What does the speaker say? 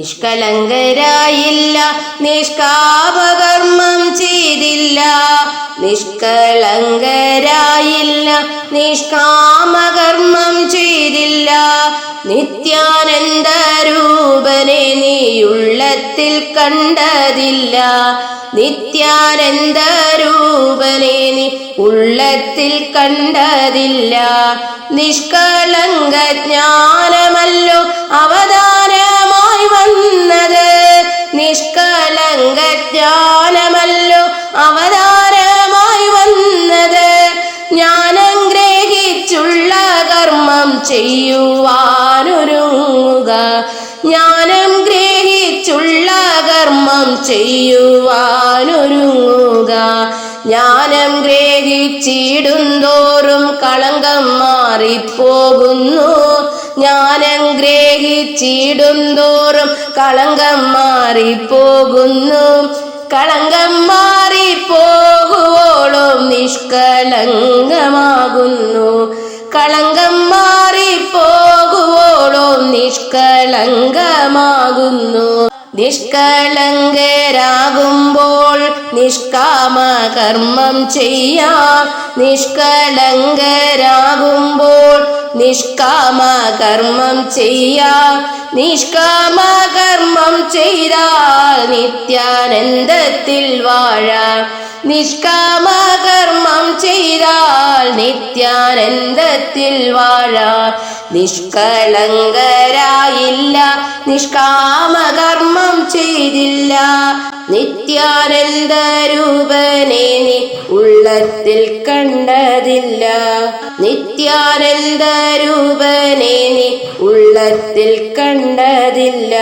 നിഷ്കളങ്കരായില്ല നിഷ്കാപകർമ്മം ചെയ്തില്ല. നിഷ്കളങ്കരായില്ല നിഷ്കാമകർമ്മം ചെയ്തില്ല. നിത്യാനന്ദ രൂപനെ നീയുള്ളത്തിൽ കണ്ടതില്ല. നിത്യാനന്ദ രൂപനെ നീ ഉള്ളത്തിൽ കണ്ടതില്ല. നിഷ്കളങ്ക ജ്ഞാനമല്ലോ വന്നത് നിഷ്കളങ്ക ജ്ഞാനമല്ലോ അവതാരമായി വന്നത്. ജ്ഞാനം ഗ്രഹിച്ചുള്ള കർമ്മം ചെയ്യുവാനൊരുങ്ങുക. ജ്ഞാനം ഗ്രഹിച്ചുള്ള കർമ്മം ചെയ്യുവാനൊരുങ്ങുക. ജ്ഞാനം ഗ്രഹിച്ചിടുന്തോറും കളങ്കം മാറിപ്പോകുന്നു. ജ്ഞാനം ഗ്രഹിച്ചിടുന്തോറും കളങ്കം മാറിപ്പോകുന്നു. കളങ്കം മാറിപ്പോകുവോളും നിഷ്കളങ്കമാകുന്നു. കളങ്കം മാറിപ്പോകുവോളും നിഷ്കളങ്കമാകുന്നു. നിഷ്കളങ്കരാകുമ്പോൾ നിഷ്കാമ കർമ്മം ചെയ്യാം. നിഷ്കളങ്കരാകുമ്പോൾ നിഷ്കാമ കർമ്മം ചെയ്യാം നിഷ്കാമ കർമ്മം ചെയ്താൽ നിത്യാനന്ദത്തിൽ വാഴാം. നിഷ്കാമ കർമ്മം ചെയ്താൽ നിത്യാനന്ദത്തിൽ വാഴാ. നിഷ്കളങ്കരായില്ല നിഷ്കാമകർമ്മം ചെയ്തില്ല. നിത്യാനന്ദ രൂപനെ നീ ഉള്ളത്തിൽ കണ്ടതില്ല. നിത്യാനന്ദ രൂപനെ നീ ഉള്ളത്തിൽ കണ്ടതില്ല.